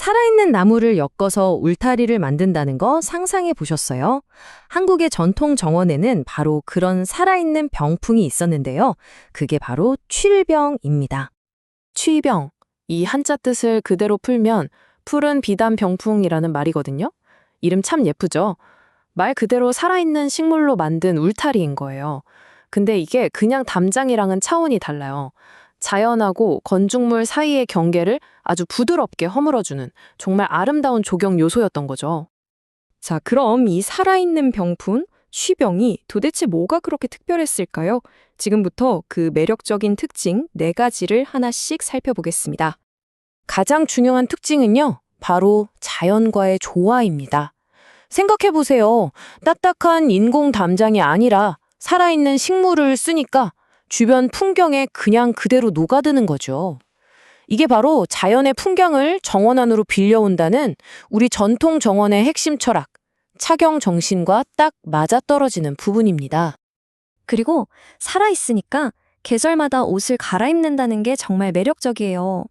살아있는 나무를 엮어서 울타리를 만든다는 거 상상해 보셨어요? 한국의 전통 정원에는 바로 그런 살아있는 병풍이 있었는데요. 그게 바로 취일병입니다. 취병. 이 한자 뜻을 그대로 풀면 푸른 비단 병풍이라는 말이거든요. 이름 참 예쁘죠? 말 그대로 살아있는 식물로 만든 울타리인 거예요. 근데 이게 그냥 담장이랑은 차원이 달라요. 자연하고 건축물 사이의 경계를 아주 부드럽게 허물어주는 정말 아름다운 조경 요소였던 거죠. 자, 그럼 이 살아있는 병풍, 쉬병이 도대체 뭐가 그렇게 특별했을까요? 지금부터 그 매력적인 특징 네 가지를 하나씩 살펴보겠습니다. 가장 중요한 특징은요, 바로 자연과의 조화입니다. 생각해보세요. 딱딱한 인공 담장이 아니라 살아있는 식물을 쓰니까 주변 풍경에 그냥 그대로 녹아드는 거죠. 이게 바로 자연의 풍경을 정원 안으로 빌려온다는 우리 전통 정원의 핵심 철학, 착용 정신과 딱 맞아떨어지는 부분입니다. 그리고 살아있으니까 계절마다 옷을 갈아입는다는 게 정말 매력적이에요.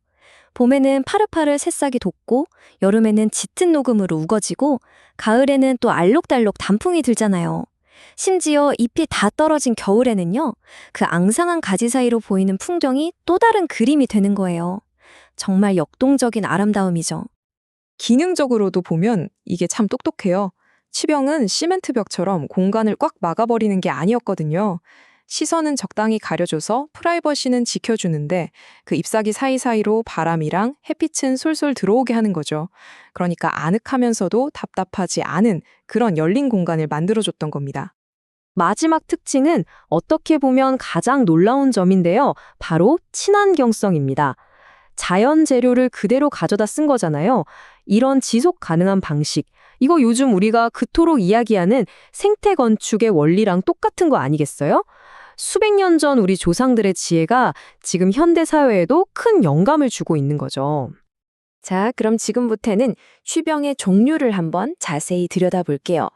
봄에는 파릇파릇 새싹이 돋고, 여름에는 짙은 녹음으로 우거지고, 가을에는 또 알록달록 단풍이 들잖아요. 심지어 잎이 다 떨어진 겨울에는요, 그 앙상한 가지 사이로 보이는 풍경이 또 다른 그림이 되는 거예요. 정말 역동적인 아름다움이죠. 기능적으로도 보면 이게 참 똑똑해요. 치병은 시멘트 벽처럼 공간을 꽉 막아버리는 게 아니었거든요. 시선은 적당히 가려줘서 프라이버시는 지켜주는데 그 잎사귀 사이사이로 바람이랑 햇빛은 솔솔 들어오게 하는 거죠. 그러니까 아늑하면서도 답답하지 않은 그런 열린 공간을 만들어줬던 겁니다. 마지막 특징은 어떻게 보면 가장 놀라운 점인데요. 바로 친환경성입니다. 자연 재료를 그대로 가져다 쓴 거잖아요. 이런 지속 가능한 방식. 이거 요즘 우리가 그토록 이야기하는 생태 건축의 원리랑 똑같은 거 아니겠어요? 수백 년 전 우리 조상들의 지혜가 지금 현대 사회에도 큰 영감을 주고 있는 거죠. 자, 그럼 지금부터는 취병의 종류를 한번 자세히 들여다볼게요.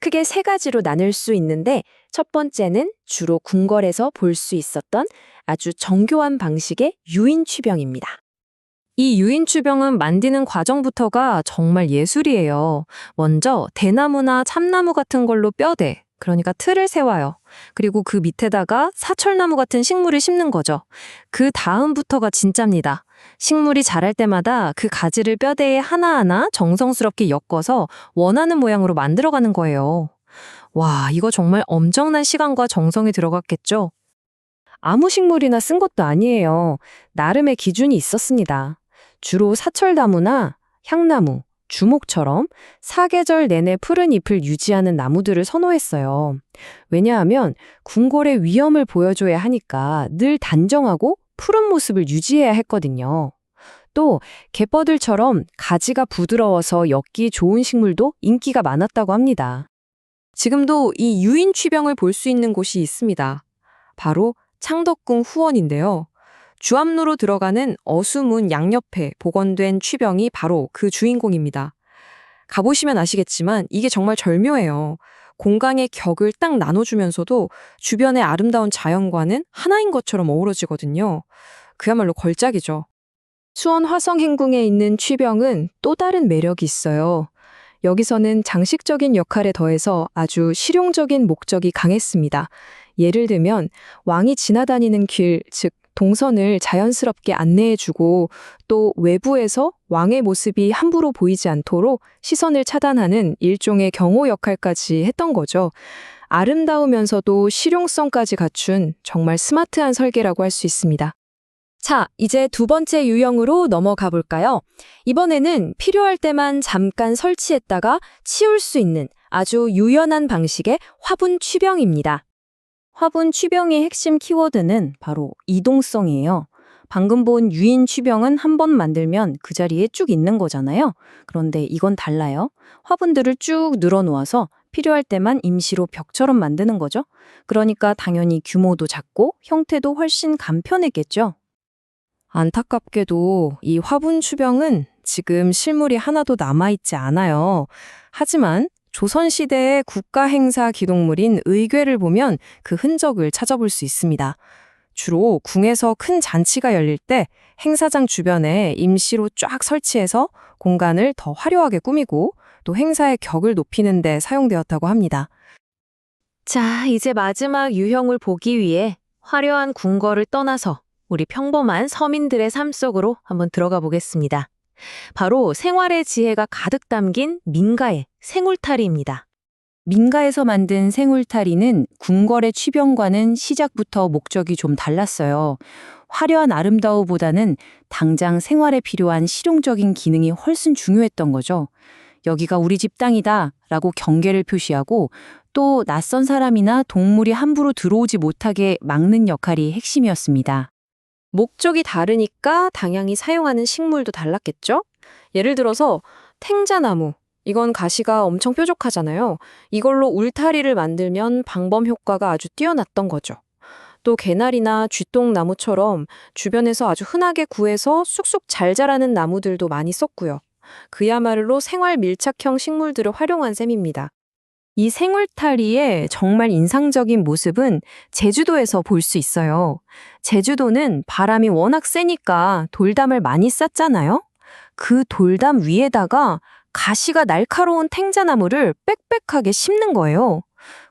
크게 세 가지로 나눌 수 있는데 첫 번째는 주로 궁궐에서 볼 수 있었던 아주 정교한 방식의 유인 취병입니다. 이 유인 추병은 만드는 과정부터가 정말 예술이에요. 먼저 대나무나 참나무 같은 걸로 뼈대, 그러니까 틀을 세워요. 그리고 그 밑에다가 사철나무 같은 식물을 심는 거죠. 그 다음부터가 진짜입니다. 식물이 자랄 때마다 그 가지를 뼈대에 하나하나 정성스럽게 엮어서 원하는 모양으로 만들어가는 거예요. 와, 이거 정말 엄청난 시간과 정성이 들어갔겠죠? 아무 식물이나 쓴 것도 아니에요. 나름의 기준이 있었습니다. 주로 사철나무나 향나무, 주목처럼 사계절 내내 푸른 잎을 유지하는 나무들을 선호했어요. 왜냐하면 궁궐의 위험을 보여줘야 하니까 늘 단정하고 푸른 모습을 유지해야 했거든요. 또 갯버들처럼 가지가 부드러워서 엮기 좋은 식물도 인기가 많았다고 합니다. 지금도 이 유인 취병을 볼 수 있는 곳이 있습니다. 바로 창덕궁 후원인데요. 주암로로 들어가는 어수문 양옆에 복원된 취병이 바로 그 주인공입니다. 가보시면 아시겠지만 이게 정말 절묘해요. 공간의 격을 딱 나눠주면서도 주변의 아름다운 자연과는 하나인 것처럼 어우러지거든요. 그야말로 걸작이죠. 수원 화성 행궁에 있는 취병은 또 다른 매력이 있어요. 여기서는 장식적인 역할에 더해서 아주 실용적인 목적이 강했습니다. 예를 들면 왕이 지나다니는 길, 즉 동선을 자연스럽게 안내해주고 또 외부에서 왕의 모습이 함부로 보이지 않도록 시선을 차단하는 일종의 경호 역할까지 했던 거죠. 아름다우면서도 실용성까지 갖춘 정말 스마트한 설계라고 할 수 있습니다. 자, 이제 두 번째 유형으로 넘어가 볼까요? 이번에는 필요할 때만 잠깐 설치했다가 치울 수 있는 아주 유연한 방식의 화분 취병입니다. 화분 취병의 핵심 키워드는 바로 이동성이에요. 방금 본 유인 취병은 한 번 만들면 그 자리에 쭉 있는 거잖아요. 그런데 이건 달라요. 화분들을 쭉 늘어놓아서 필요할 때만 임시로 벽처럼 만드는 거죠. 그러니까 당연히 규모도 작고 형태도 훨씬 간편했겠죠. 안타깝게도 이 화분 추병은 지금 실물이 하나도 남아있지 않아요. 하지만 조선시대의 국가 행사 기록물인 의궤를 보면 그 흔적을 찾아볼 수 있습니다. 주로 궁에서 큰 잔치가 열릴 때 행사장 주변에 임시로 쫙 설치해서 공간을 더 화려하게 꾸미고 또 행사의 격을 높이는 데 사용되었다고 합니다. 자, 이제 마지막 유형을 보기 위해 화려한 궁궐을 떠나서 우리 평범한 서민들의 삶 속으로 한번 들어가 보겠습니다. 바로 생활의 지혜가 가득 담긴 민가의 생울타리입니다. 민가에서 만든 생울타리는 궁궐의 취병과는 시작부터 목적이 좀 달랐어요. 화려한 아름다움보다는 당장 생활에 필요한 실용적인 기능이 훨씬 중요했던 거죠. 여기가 우리 집 땅이다 라고 경계를 표시하고 또 낯선 사람이나 동물이 함부로 들어오지 못하게 막는 역할이 핵심이었습니다. 목적이 다르니까 당연히 사용하는 식물도 달랐겠죠? 예를 들어서 탱자나무. 이건 가시가 엄청 뾰족하잖아요. 이걸로 울타리를 만들면 방범 효과가 아주 뛰어났던 거죠. 또 개나리나 쥐똥나무처럼 주변에서 아주 흔하게 구해서 쑥쑥 잘 자라는 나무들도 많이 썼고요. 그야말로 생활 밀착형 식물들을 활용한 셈입니다. 이 생울타리의 정말 인상적인 모습은 제주도에서 볼 수 있어요. 제주도는 바람이 워낙 세니까 돌담을 많이 쌌잖아요. 그 돌담 위에다가 가시가 날카로운 탱자나무를 빽빽하게 심는 거예요.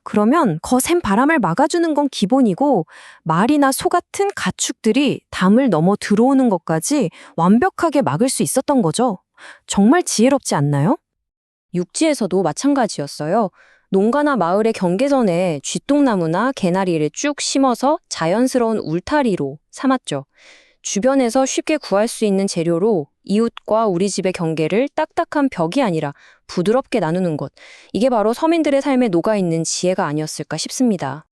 그러면 거센 바람을 막아주는 건 기본이고 말이나 소 같은 가축들이 담을 넘어 들어오는 것까지 완벽하게 막을 수 있었던 거죠. 정말 지혜롭지 않나요? 육지에서도 마찬가지였어요. 농가나 마을의 경계선에 쥐똥나무나 개나리를 쭉 심어서 자연스러운 울타리로 삼았죠. 주변에서 쉽게 구할 수 있는 재료로 이웃과 우리 집의 경계를 딱딱한 벽이 아니라 부드럽게 나누는 것. 이게 바로 서민들의 삶에 녹아있는 지혜가 아니었을까 싶습니다.